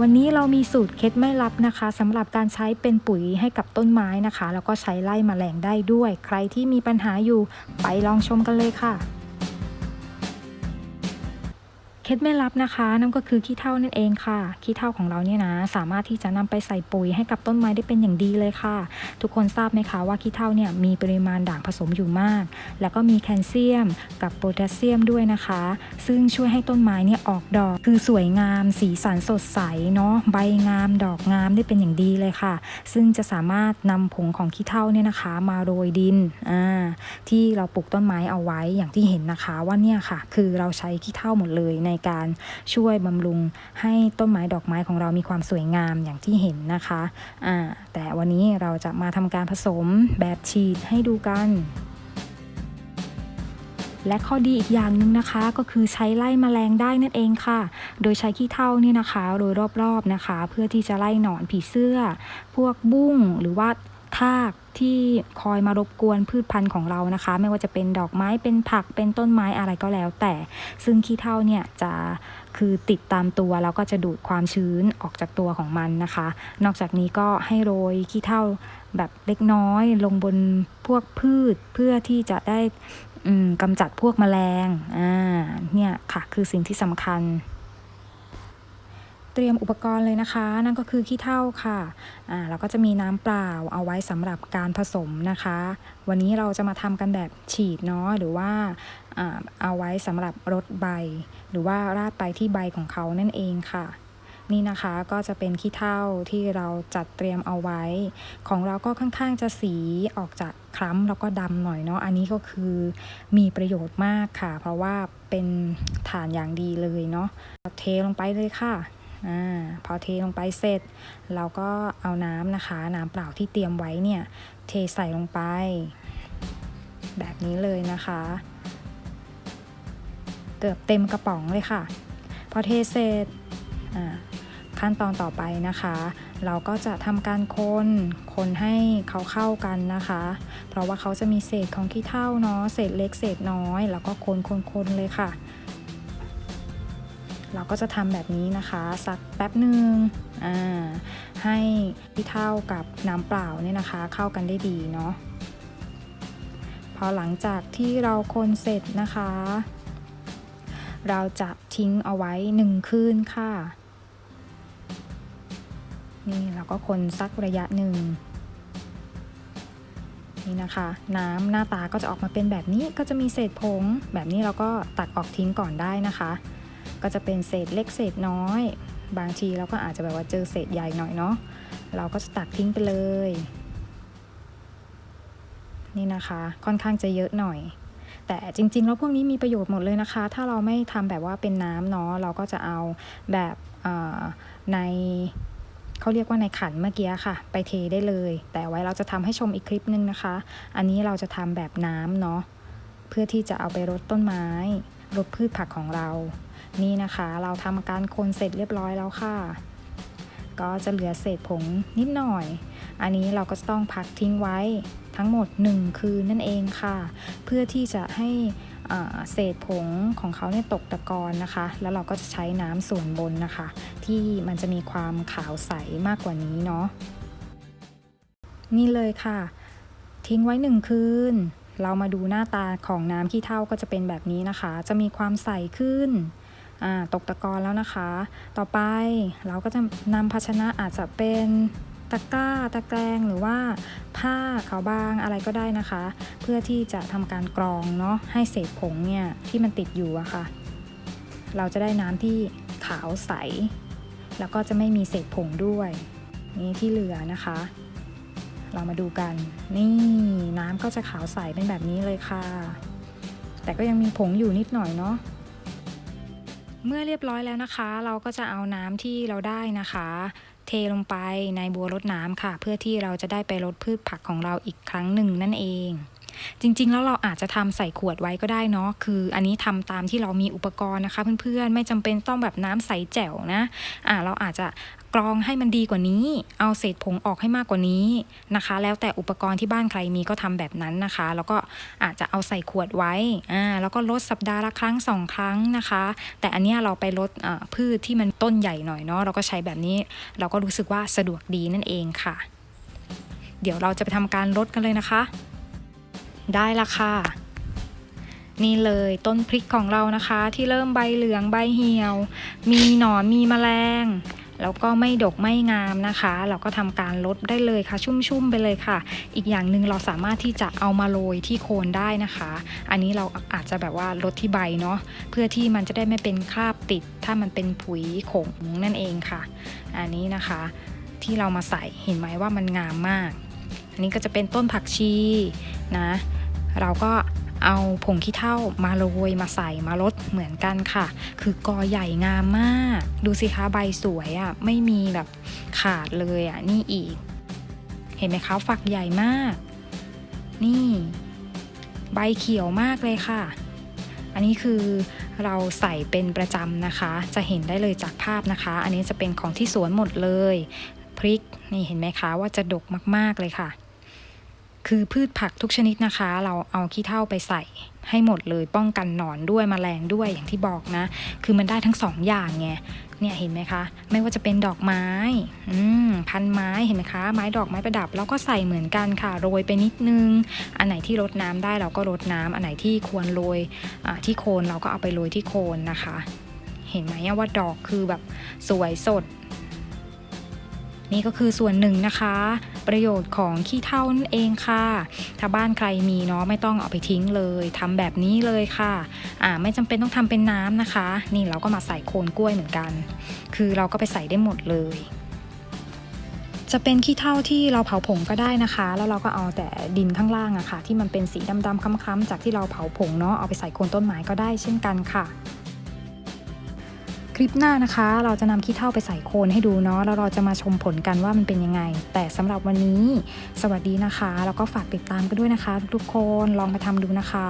วันนี้เรามีสูตรเคล็ดไม่ลับนะคะสำหรับการใช้เป็นปุ๋ยให้กับต้นไม้นะคะ แล้วก็ใช้ไล่แมลงได้ด้วย ใครที่มีปัญหาอยู่ไปลองชมกันเลยค่ะ ล็ดไม่ลับนะคะนั่นก็คือขี้เถ้านั่นเองค่ะ ขี้เถ้าของเราเนี่ยนะ สามารถที่จะนำไปใส่ปุ๋ยให้กับต้นไม้ได้เป็นอย่างดีเลยค่ะ ทุกคนทราบไหมคะว่าขี้เถ้าเนี่ยมีปริมาณด่างผสมอยู่มาก แล้วก็มีแคลเซียม กับโพแทสเซียมด้วยนะคะ ซึ่งช่วยให้ต้นไม้เนี่ยออกดอก คือสวยงาม สีสันสดใสเนาะใบงาม ดอกงามได้เป็นอย่างดีเลยค่ะ ซึ่งจะสามารถนำผงของขี้เถ้าเนี่ยนะคะ มาโรยดินอ่าที่เราปลูกต้นไม้เอาไว้อย่างที่เห็นนะคะว่าเนี่ยค่ะ คือเราใช้ขี้เถ้าหมดเลยในการช่วยบำรุงให้ต้นไม้ดอกไม้ของเรามีความสวยงามอย่างที่เห็นนะคะอ่าแต่วันนี้เราจะมาทำการผสมแบบฉีดให้ดูกันและข้อดีอีกอย่างหนึ่งนะคะก็คือใช้ไล่แมลงได้นั่นเองค่ะ โดยใช้ขี้เถ้าเนี่ยนะคะโดยรอบๆนะคะ เพื่อที่จะไล่หนอนผีเสื้อ พวกบุ้งหรือว่า ทากที่คอยมารบกวนพืชพันธุ์ของเรานะคะ ไม่ว่าจะเป็นดอกไม้เป็นผักเป็นต้นไม้อะไรก็แล้ว แต่ซึ่งขี้เถ้าเนี่ยจะคือติดตามตัวแล้วก็จะดูดความชื้นออกจากตัวของมันนะคะ นอกจากนี้ก็ให้โรยขี้เถ้าแบบเล็กน้อย ลงบนพวกพืชเพื่อที่จะได้กำจัดพวกแมลงอ่าเนี่ยค่ะคือสิ่งที่สำคัญ เตรียมอุปกรณ์เลยนะคะ นั่นก็คือขี้เถ้าค่ะอ่าแล้วก็จะมีน้ำเปล่าเอาไว้สำหรับการผสมนะคะ วันนี้เราจะมาทำกันแบบฉีดเนาะหรือว่าอ่าเอาไว้สำหรับรดใบ หรือว่าราดไปที่ใบของเขานั่นเองค่ะนี่นะคะก็จะเป็นขี้เถ้าที่เราจัดเตรียมเอาไว้ ของเราก็ค่อนข้างจะสีออกจากคล้ำแล้วก็ดำหน่อยเนาะอันนี้ก็คือมีประโยชน์มากค่ะ เพราะว่าเป็นฐานอย่างดีเลยเนาะเทลงไปเลยค่ะ อ่าพอเทลงไปเสร็จ เราก็เอาน้ำนะคะ น้ำเปล่าที่เตรียมไว้เนี่ย เทใส่ลงไป แบบนี้เลยนะคะ เกือบเต็มกระป๋องเลยค่ะ พอเทเสร็จอ่าขั้นตอนต่อไปนะคะ เราก็จะทำการคนคนให้เขาเข้ากันนะคะ เพราะว่าเขาจะมีเศษของขี้เถ้าเนาะเศษเล็กเศษน้อย แล้วก็คนคนคนเลยค่ะ เราก็จะทำแบบนี้นะคะสักแป๊บหนึ่งอ่าให้ขี้เถ้ากับน้ำเปล่าเนี่ยนะคะ เข้ากันได้ดีเนาะพอหลังจากที่เราคนเสร็จนะคะ เราจะทิ้งเอาไว้หนึ่งคืนค่ะ นี่เราก็คนสักระยะหนึ่งนี่นะคะ น้ำหน้าตาก็จะออกมาเป็นแบบนี้ก็จะมีเศษผง แบบนี้เราก็ตักออกทิ้งก่อนได้นะคะ ก็จะเป็นเศษเล็กเศษน้อย บางทีเราก็อาจจะแบบว่าเจอเศษใหญ่หน่อยเนาะเราก็จะตักทิ้งไปเลย นี่นะคะค่อนข้างจะเยอะหน่อย แต่จริงๆแล้วพวกนี้มีประโยชน์หมดเลยนะคะ ถ้าเราไม่ทำแบบว่าเป็นน้ำเนาะเราก็จะเอาแบบในเขาเรียกว่าในขันเมื่อกี้ค่ะ ไปเทได้เลย แต่ไว้เราจะทำให้ชมอีกคลิปนึงนะคะ อันนี้เราจะทำแบบน้ำเนาะเพื่อที่จะเอาไปรดต้นไม้ รดพืชผักของเรา นี่นะคะ เราทำการคนเสร็จเรียบร้อยแล้วค่ะ ก็จะเหลือเศษผงนิดหน่อย อันนี้เราก็ต้องพักทิ้งไว้ทั้งหมด 1 คืนนั่นเองค่ะ เพื่อที่จะให้เศษผงของเขาเนี่ยตกตะกอนนะคะ แล้วเราก็จะใช้น้ำส่วนบนนะคะ ที่มันจะมีความขาวใสมากกว่านี้เนาะนี่เลยค่ะ ทิ้งไว้หนึ่งคืน เรามาดูหน้าตาของน้ำขี้เถ้าก็จะเป็นแบบนี้นะคะ จะมีความใสขึ้นตกตะกอนแล้วนะคะ ต่อไปเราก็จะนำภาชนะอาจจะเป็นตะกร้าตะแกรงหรือว่าผ้าขาวบางอะไรก็ได้นะคะ เพื่อที่จะทำการกรองเนาะให้เศษผงเนี่ยที่มันติดอยู่อะค่ะ เราจะได้น้ำที่ขาวใส แล้วก็จะไม่มีเศษผงด้วย นี่ที่เหลือนะคะ เรามาดูกัน นี่น้ำก็จะขาวใสเป็นแบบนี้เลยค่ะ แต่ก็ยังมีผงอยู่นิดหน่อยเนาะเมื่อเรียบร้อยแล้วนะคะ เราก็จะเอาน้ำที่เราได้นะคะ เทลงไปในบัวรดน้ำค่ะ เพื่อที่เราจะได้ไปรดพืชผักของเราอีกครั้งหนึ่งนั่นเอง จริง ๆ แล้วเราอาจจะทำใส่ขวดไว้ก็ได้เนาะคือ อันนี้ทำตามที่เรามีอุปกรณ์นะคะเพื่อนๆไม่จำเป็นต้องแบบน้ำใสแจ๋วนะอ่าเราอาจจะกรองให้มันดีกว่านี้ เอาเศษผงออกให้มากกว่านี้นะคะ แล้วแต่อุปกรณ์ที่บ้านใครมีก็ทำแบบนั้นนะคะ แล้วก็อาจจะเอาใส่ขวดไว้อ่าแล้วก็ลดสัปดาห์ละครั้งสองครั้งนะคะ แต่อันเนี้ยเราไปลดพืชที่มันต้นใหญ่หน่อยเนาะเราก็ใช้แบบนี้ เราก็รู้สึกว่าสะดวกดีนั่นเองค่ะ เดี๋ยวเราจะไปทำการลดกันเลยนะคะ ได้ละค่ะ นี่เลยต้นพริกของเรานะคะ ที่เริ่มใบเหลืองใบเหี่ยว มีหนอนมีแมลงแล้วก็ไม่ดกไม่งามนะคะ เราก็ทำการลดได้เลยค่ะ ชุ่มๆไปเลยค่ะ อีกอย่างหนึ่งเราสามารถที่จะเอามาโรยที่โคนได้นะคะ อันนี้เราอาจจะแบบว่าลดที่ใบเนาะเพื่อที่มันจะได้ไม่เป็นคราบติด ถ้ามันเป็นผุยขงนั่นเองค่ะ อันนี้นะคะที่เรามาใส่เห็นไหมว่ามันงามมาก อันนี้ก็จะเป็นต้นผักชีนะ เราก็เอาผงขี้เถ้ามาโรยมาใส่มาลดเหมือนกันค่ะ คือกอใหญ่งามมาก ดูสิคะใบสวยอะ่ะไม่มีแบบขาดเลยอะ่ะนี่อีก เห็นไหมคะฝักใหญ่มาก นี่ ใบเขียวมากเลยค่ะ อันนี้คือเราใส่เป็นประจำนะคะ จะเห็นได้เลยจากภาพนะคะ อันนี้จะเป็นของที่สวนหมดเลย พริกนี่เห็นไหมคะว่าจะดกมากๆเลยค่ะ คือพืชผักทุกชนิดนะคะ เราเอาขี้เถ้าไปใส่ให้หมดเลยป้องกันหนอนด้วยมแมลงด้วยอย่างที่บอกนะ คือมันได้ทั้งสองอย่างไงเนี่ยเห็นไหมคะ ไม่ว่าจะเป็นดอกไม้อืมพันไม้เห็นไหมคะ ไม้ดอกไม้ประดับเราก็ใส่เหมือนกันค่ะ โรยไปนิดนึง อันไหนที่รดน้ำได้เราก็รดน้ำอันไหนที่ควรโรยที่โคนเราก็เอาไปโรยที่โคนนะคะ เห็นไหมว่าดอกคือแบบสวยสด นี่ก็คือส่วนหนึ่งนะคะ ประโยชน์ของขี้เถ้านั่นเองค่ะ ถ้าบ้านใครมีเนาะไม่ต้องเอาไปทิ้งเลยทำแบบนี้เลยค่ะอ่าไม่จำเป็นต้องทำเป็นน้ำนะคะ นี่เราก็มาใส่โคนกล้วยเหมือนกัน คือเราก็ไปใส่ได้หมดเลยจะเป็นขี้เถ้าที่เราเผาผงก็ได้นะคะ แล้วเราก็เอาแต่ดินข้างล่างอะค่ะ ที่มันเป็นสีดำๆค้ำๆจากที่เราเผาผงเนาะเอาไปใส่โคนต้นไม้ก็ได้เช่นกันค่ะ คลิปหน้านะคะ เราจะนำขี้เท่าไปใส่โคนให้ดูเนาะแล้วเราจะมาชมผลกันว่ามันเป็นยังไง แต่สำหรับวันนี้ สวัสดีนะคะ แล้วก็ฝากติดตามกันด้วยนะคะ ทุกๆคนลองไปทำดูนะคะ